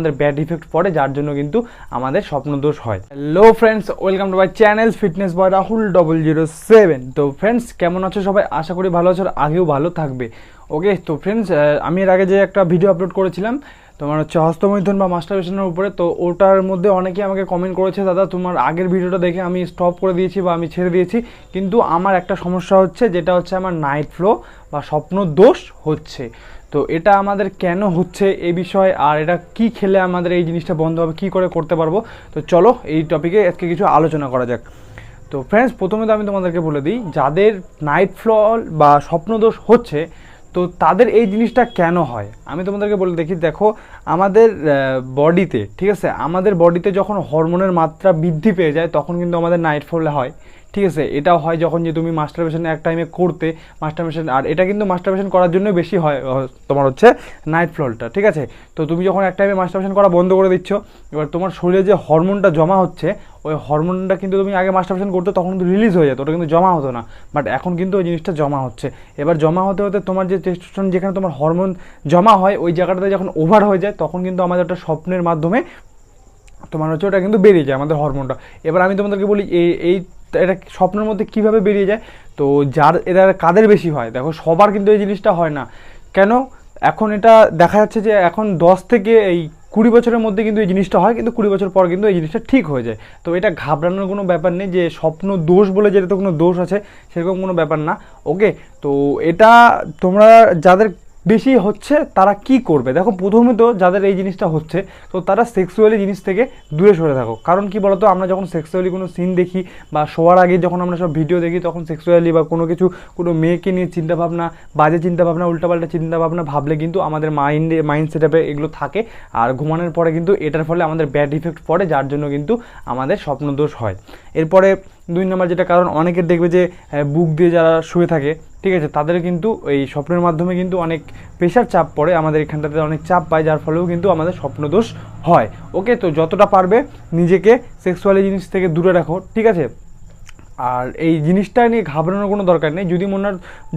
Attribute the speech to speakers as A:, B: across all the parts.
A: আমাদের bad effect পড়ে, যার জন্য কিন্তু আমাদের স্বপ্নদোষ হয়। Hello friends welcome to my channel fitness boy Rahul double zero seven তো ফ্রেন্ডস কেমন আছো সবাই? আশা করি ভালো আছো আগেও ভালো থাকবে। ওকে তো ফ্রেন্ডস আমি এর আগে যে একটা ভিডিও আপলোড করেছিলাম তোমার হচ্ছে হস্তমৈথুন বা মাস্টারবেশনের উপরে, তো ওটার মধ্যে অনেকেই আমাকে কমেন্ট করেছে, দাদা, তোমার আগের ভিডিওটা দেখে আমি স্টপ করে দিয়েছি বা আমি ছেড়ে দিয়েছি। কিন্তু আমার একটা সমস্যা হচ্ছে, যেটা হচ্ছে আমার নাইট ফ্লো বা স্বপ্ন দোষ হচ্ছে। তো এটা আমাদের কেন হচ্ছে এই বিষয়ে, আর এটা কি খেলে আমাদের এই জিনিসটা বন্ধ হবে, কী করে করতে পারব? তো চলো, এই টপিকে আজকে কিছু আলোচনা করা যাক। তো ফ্রেন্ডস প্রথমে তো আমি তোমাদেরকে বলে দিই, যাদের নাইট ফ্ল বা স্বপ্নদোষ হচ্ছে তো তাদের এই জিনিসটা কেন হয়? আমি তোমাদেরকে বলে দেখি, দেখো, আমাদের বডিতে ঠিক আছে? আমাদের বডিতে যখন হরমোনের মাত্রা বৃদ্ধি পেয়ে যায়, তখন কিন্তু আমাদের নাইট ফলে হয়। ঠিক আছে, এটাও হয় যখন যে তুমি মাস্টারবেশন এক টাইমে করতে মাস্টারবেশন আর এটা কিন্তু মাস্টারবেশন করার জন্য বেশি হয় তোমার হচ্ছে নাইট ফলটা ঠিক আছে? তো তুমি যখন এক টাইমে মাস্টারবেশন করা বন্ধ করে দিচ্ছ, এবার তোমার শরীরে যে হরমোনটা জমা হচ্ছে, ওই হরমোনটা কিন্তু তুমি আগে মাস্টারবেশন করতে, তখন কিন্তু রিলিজ হয়ে যেত, ওটা কিন্তু জমা হতো না। বাট এখন কিন্তু ওই জিনিসটা জমা হচ্ছে। এবার জমা হতে হতে তোমার যে টেস্টোস্টেরন যেখানে তোমার হরমোন জমা হয়, ওই জায়গাটাতে যখন ওভার হয়ে যায়, তখন কিন্তু আমাদের একটা স্বপ্নের মাধ্যমে তোমার হচ্ছে ওটা কিন্তু বেরিয়ে যায় আমাদের হরমোনটা এবার আমি তোমাদেরকে বলি এই এই এটা স্বপ্নের মধ্যে কীভাবে বেরিয়ে যায়? তো যার, এটা কাদের বেশি হয়? দেখো, সবার কিন্তু এই জিনিসটা হয় না। কেন? এখন এটা দেখা যাচ্ছে যে এখন দশ থেকে এই কুড়ি বছরের মধ্যে কিন্তু এই জিনিসটা হয়, কিন্তু কুড়ি বছর পর কিন্তু এই জিনিসটা ঠিক হয়ে যায়। তো এটা ঘাবড়ানোর কোনো ব্যাপার নেই যে স্বপ্ন দোষ বলে যেটা তো কোনো দোষ আছে, সেরকম কোনো ব্যাপার না। ওকে তো এটা তোমরা যাদের বেশি হচ্ছে তারা কি করবে? দেখো, প্রথমে তো যাদের এই জিনিসটা হচ্ছে, তো তারা সেক্সুয়ালি জিনিস থেকে দূরে সরে থাকো। কারণ কি বলতো, আমরা যখন সেক্সুয়ালি কোনো সিন দেখি বা শোয়ার আগে যখন আমরা সব ভিডিও দেখি, তখন সেক্সুয়ালি বা কোনো কিছু, কোনো মেয়েকে নিয়ে চিন্তাভাবনা, বাজে চিন্তাভাবনা, উল্টাপাল্টা চিন্তাভাবনা ভাবলে কিন্তু আমাদের মাইন্ডে মাইন্ড সেটআপে এগুলো থাকে। আর ঘুমানোর পরে কিন্তু এটার ফলে আমাদের ব্যাড ইফেক্ট পড়ে, যার জন্য কিন্তু আমাদের স্বপ্নদোষ হয়। এরপরে দুই নম্বর যেটা কারণ, অনেকের দেখবে যে বুক দিয়ে যারা শুয়ে থাকে, ঠিক আছে, তাদের কিন্তু এই স্বপ্নের মাধ্যমে কিন্তু অনেক প্রেশার চাপ পড়ে। আমাদের এখানটাতে অনেক চাপ পায়, যার ফলেও কিন্তু আমাদের স্বপ্নদোষ হয়। ওকে তো যতটা পারবে নিজেকে সেক্সুয়ালি জিনিস থেকে দূরে রাখো, ঠিক আছে? আর এই জিনিসটা নিয়ে ঘাবড়ানোর কোনো দরকার নেই। যদি মনে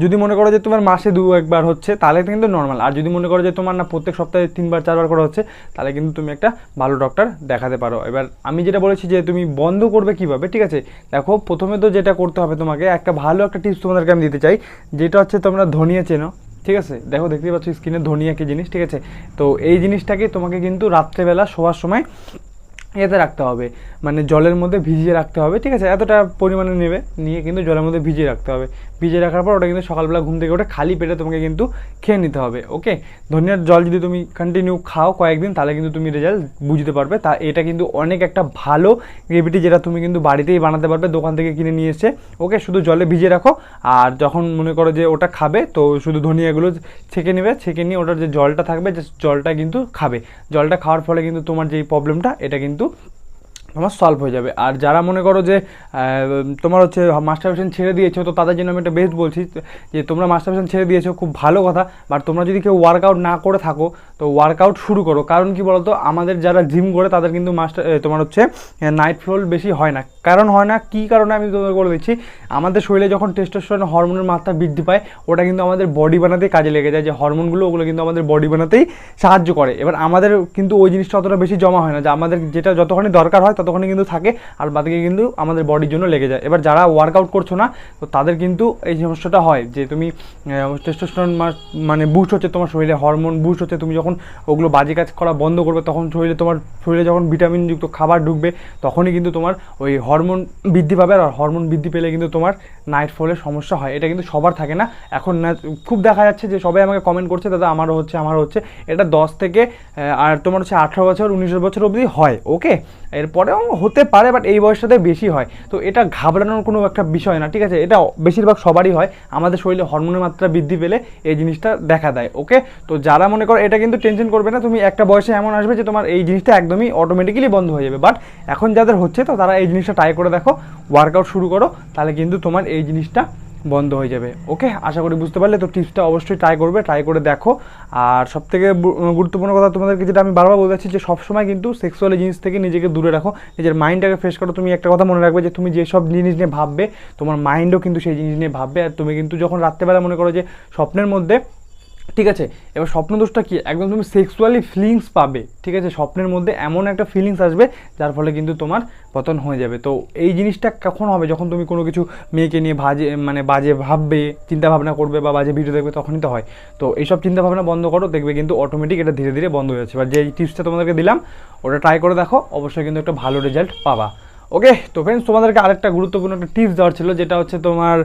A: যদি মনে করো যে তোমার মাসে দু একবার হচ্ছে, তাহলে কিন্তু নর্মাল আর যদি মনে করো যে তোমার না প্রত্যেক সপ্তাহে তিনবার, চারবার করে হচ্ছে, তাহলে কিন্তু তুমি একটা ভালো ডক্টর দেখাতে পারো। এবার আমি যেটা বলেছি যে তুমি বন্ধ করবে কীভাবে, ঠিক আছে? দেখো, প্রথমে তো যেটা করতে হবে তোমাকে, একটা ভালো একটা টিপস তোমাদেরকে আমি দিতে চাই, যেটা হচ্ছে তোমরা ধনিয়া চেনো, ঠিক আছে? দেখো, দেখতেই পাচ্ছ স্ক্রিনে ধনিয়া কি জিনিস, ঠিক আছে? তো এই জিনিসটাকে তোমাকে কিন্তু রাত্রেবেলা শোয়ার সময় এতে রাখতে হবে। মানে জলের মধ্যে ভিজিয়ে রাখতে হবে। ঠিক আছে? এতটা পরিমাণে নেবে। নিয়ে কিন্তু জলের মধ্যে ভিজিয়ে রাখতে হবে। ভিজিয়ে রাখার পর ওটা কিন্তু সকালবেলা ঘুম থেকে ওঠে খালি পেটে তোমাকে কিন্তু খেয়ে নিতে হবে, ওকে? ধনিয়ার জল যদি তুমি কন্টিনিউ খাও কয়েকদিন, তাহলে কিন্তু তুমি রেজাল্ট বুঝতে পারবে। তা এটা কিন্তু অনেক একটা ভালো রেভিটি যেটা তুমি কিন্তু বাড়িতেই বানাতে পারবে, দোকান থেকে কিনে নিয়ে এসে, ওকে? শুধু জলে ভিজিয়ে রাখো। আর যখন মনে করো যে ওটা খাবে, তো শুধু ধনিয়াগুলো ছেঁকে নেবে, ছেঁকে নিয়ে ওটার যে জলটা থাকবে যে জলটা কিন্তু খাবে। জলটা খাওয়ার ফলে কিন্তু তোমার যেই প্রবলেমটা এটা কিন্তু তোমার সলভ হয়ে যাবে। আর যারা মনে করো যে তোমার হচ্ছে মাস্টারবেশন ছেড়ে দিয়েছ, তো তাদের জন্য আমি একটা বেস্ট বলছি, যে তোমরা মাস্টারবেশন ছেড়ে দিয়েছ, খুব ভালো কথা। বাট তোমরা যদি কেউ ওয়ার্কআউট না করে থাকো, তো ওয়ার্কআউট শুরু করো। কারণ কি বলতো? আমাদের যারা জিম করে, তাদের কিন্তু মাস্টার তোমার হচ্ছে নাইট ফ্লোর বেশি হয় না। কারণ হয় না, কী কারণে আমি তোমাদের বলে দিচ্ছি? আমাদের শরীরে যখন টেস্টোস্টেরন হরমোনের মাত্রা বৃদ্ধি পায়, ওটা কিন্তু আমাদের বডি বানাতেই কাজে লেগে যায়। যে হরমোনগুলো ওগুলো কিন্তু আমাদের বডি বানাতেই সাহায্য করে। এবার আমাদের কিন্তু ওই জিনিসটা অতটা বেশি জমা হয় না। যে আমাদের যেটা যতখানি দরকার হয় ততখানি কিন্তু থাকে আর বাদিকে কিন্তু আমাদের বডির জন্য লেগে যায়। এবার যারা ওয়ার্কআউট করছ না, তো তাদের কিন্তু এই সমস্যাটা হয় যে তুমি টেস্টোস্টেরন মানে বুস্ট হচ্ছে তোমার শরীরে হরমোন বুস্ট হচ্ছে, তুমি যখন ওগুলো বাজে কাজ করা বন্ধ করবে, তখন শরীরে তোমার, শরীরে যখন ভিটামিনযুক্ত খাবার ঢুকবে, তখনই কিন্তু তোমার ওই হরমোন বৃদ্ধি পাবে আর হরমোন বৃদ্ধি পেলে কিন্তু তোমার নাইট ফলের সমস্যা হয়। এটা কিন্তু সবার থাকে না। এখন না, খুব দেখা যাচ্ছে যে সবাই আমাকে কমেন্ট করছে, দাদা, আমারও হচ্ছে আমারও হচ্ছে। এটা দশ থেকে আর তোমার হচ্ছে আঠারো বছর উনিশ বছর অবধি হয় ওকে এরপরেও হতে পারে বাট এই বয়সটাতে বেশি হয়। তো এটা ঘাবড়ানোর কোনো একটা বিষয় না, ঠিক আছে? এটা বেশিরভাগ সবারই হয়। আমাদের শরীরে হরমোনের মাত্রা বৃদ্ধি পেলে এই জিনিসটা দেখা দেয় ওকে তো যারা মনে করো এটা কিন্তু টেনশন করবে না, তুমি একটা বয়সে এমন আসবে যে তোমার এই জিনিসটা একদমই অটোমেটিক্যালি বন্ধ হয়ে যাবে। বাট এখন যাদের হচ্ছে, তো তারা এই জিনিসটা ট্রাই করে দেখো ওয়ার্কআউট শুরু করো, তাহলে কিন্তু তোমার এই জিনিসটা বন্ধ হয়ে যাবে। ওকে আশা করি বুঝতে পারলে, তো টিপসটা অবশ্যই ট্রাই করবে ট্রাই করে দেখো। আর সব থেকে গুরুত্বপূর্ণ কথা তোমাদেরকে যেটা আমি বারবার চাচ্ছি যে, সবসময় কিন্তু সেক্সুয়াল জিনিস থেকে নিজেকে দূরে রাখো। নিজের মাইন্ডটাকে ফ্রেশ করো। তুমি একটা কথা মনে রাখবে যে, তুমি যেসব জিনিস নিয়ে ভাববে, তোমার মাইন্ডও কিন্তু সেই জিনিস নিয়ে ভাববে। আর তুমি কিন্তু যখন রাত্রেবেলা মনে করো যে, স্বপ্নের মধ্যে ঠিক আছে? এবার স্বপ্নদোষটা কি? একদম তুমি সেক্সুয়ালি ফিলিংস পাবে, ঠিক আছে? স্বপ্নের মধ্যে এমন একটা ফিলিংস আসবে, যার ফলে কিন্তু তোমার পতন হয়ে যাবে। তো এই জিনিসটা কখন হবে? যখন তুমি কোনো কিছু মেয়েকে নিয়ে বাজে মানে বাজে ভাববে চিন্তা ভাবনা করবে বা বাজে ভিডিও দেখবে, তখনই তো হয়। তো এইসব চিন্তা ভাবনা বন্ধ করো, দেখবে কিন্তু অটোমেটিক এটা ধীরে ধীরে বন্ধ হয়ে যাচ্ছে। এবার যে টিপসটা তোমাদেরকে দিলাম, ওটা ট্রাই করে দেখো, অবশ্যই কিন্তু একটা ভালো রেজাল্ট পাবা। ওকে তো ফ্রেন্ডস তোমাদেরকে আরেকটা গুরুত্বপূর্ণ একটা টিপস দেওয়ার ছিল, যেটা হচ্ছে তোমার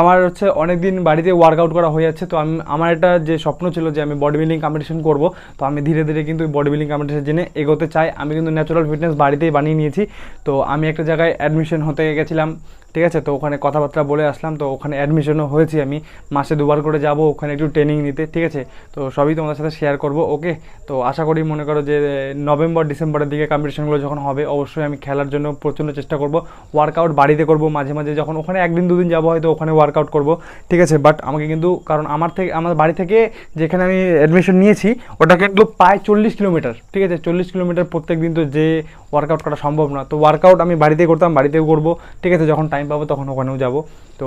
A: আমার হচ্ছে অনেক দিন বাড়িতে ওয়ার্কআউট করা হয়ে যাচ্ছে, তো আমি, আমার একটা যে স্বপ্ন ছিল যে আমি বডি বিল্ডিং কম্পিটিশন করব, তো আমি ধীরে ধীরে কিন্তু বডি বিল্ডিং কম্পিটিশন জেনে এগোতে চাই। আমি কিন্তু ন্যাচারাল ফিটনেস বাড়িতেই বানিয়ে নিয়েছি, তো আমি একটা জায়গায় অ্যাডমিশন হতে গেছিলাম ঠিক আছে? তো ওখানে কথাবার্তা বলে আসলাম, তো ওখানে অ্যাডমিশনও হয়েছি আমি। মাসে দুবার করে যাব, ওখানে একটু ট্রেনিং নিতে, ঠিক আছে? তো সবই তোমাদের সাথে শেয়ার করব ওকে তো আশা করি মনে করো যে, নভেম্বর, ডিসেম্বরের দিকে কম্পিটিশনগুলো যখন হবে, অবশ্যই আমি খেলার জন্য প্রচণ্ড চেষ্টা করব। ওয়ার্কআউট বাড়িতে করব মাঝে মাঝে, যখন ওখানে একদিন, দুদিন যাব, হয়তো ওখানে ওয়ার্কআউট করব, ঠিক আছে? বাট আমাকে কিন্তু, কারণ আমার থেকে, আমার বাড়ি থেকে যেখানে আমি অ্যাডমিশন নিয়েছি, ওটা কিন্তু প্রায় চল্লিশ কিলোমিটার, ঠিক আছে? চল্লিশ কিলোমিটার প্রত্যেক দিন তো যে ওয়ার্কআউট করা সম্ভব না। তো ওয়ার্কআউট আমি বাড়িতেই করতাম, বাড়িতেও করব, ঠিক আছে? যখন টাইম পাবো, তখন ওখানেও যাব। তো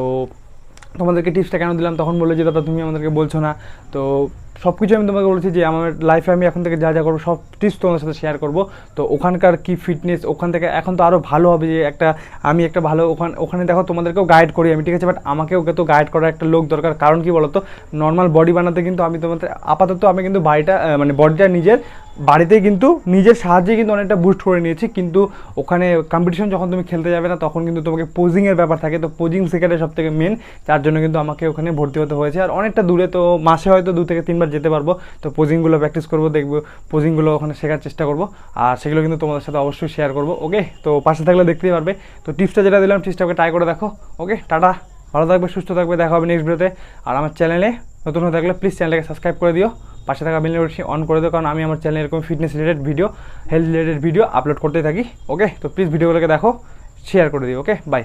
A: তোমাদেরকে টিপসটা কেন দিলাম? তখন বলল যে, দাদা, তুমি আমাদেরকে বলছো না। তো সব কিছু আমি তোমাকে বলেছি যে, আমার লাইফে আমি এখন থেকে যা যা করব, সব টিপস তোমার সাথে শেয়ার করব। তো ওখানকার কি ফিটনেস ওখান থেকে এখন তো আরও ভালো হবে যে, একটা, আমি একটা ভালো ওখান, ওখানে দেখো তোমাদেরকেও গাইড করি আমি, ঠিক আছে? বাট আমাকেও তো গাইড করার একটা লোক দরকার। কারণ কি বলতো? নর্মাল বডি বানাতে কিন্তু আমি তোমাদের, আপাতত আমি কিন্তু বাড়িটা মানে বডিটা নিজের বাড়িতেই কিন্তু নিজের সাহায্যে কিন্তু অনেকটা বুস্ট করে নিয়েছি। কিন্তু ওখানে কম্পিটিশন যখন তুমি খেলতে যাবে না, তখন কিন্তু তোমাকে পোজিংয়ের ব্যাপার থাকে। তো পোজিং শেখাটা সব থেকে মেন যার জন্য কিন্তু আমাকে ওখানে ভর্তি হতে হয়েছে। আর অনেকটা দূরে তো, মাসে হয়তো দু থেকে তিনবার যেতে পারব। তো পোজিংগুলো প্র্যাকটিস করব, দেখব পোজিংগুলো ওখানে শেখার চেষ্টা করব। আর সেগুলো কিন্তু তোমাদের সাথে অবশ্যই শেয়ার করব ওকে তো পাশে থাকলে দেখতেই পারবে। তো টিপসটা যেটা দিলাম টিপসটাকে ট্রাই করে দেখো ওকে টাটা, ভালো থাকবে, সুস্থ থাকবে, দেখা হবে নেক্সট ভিডিওতে আর আমার চ্যানেলে নতুন হয়ে থাকলে প্লিজ চ্যানেলটাকে সাবস্ক্রাইব করে দিও। পাশে থাকা বেল নোটিফিকেশন অন করে দেবো কারণ আমি আমার চ্যানেলে এরকম fitness related video health related video upload করতে থাকি ওকে তো প্লিজ ভিডিওগুলোকে দেখো শেয়ার করে দিও ওকে বাই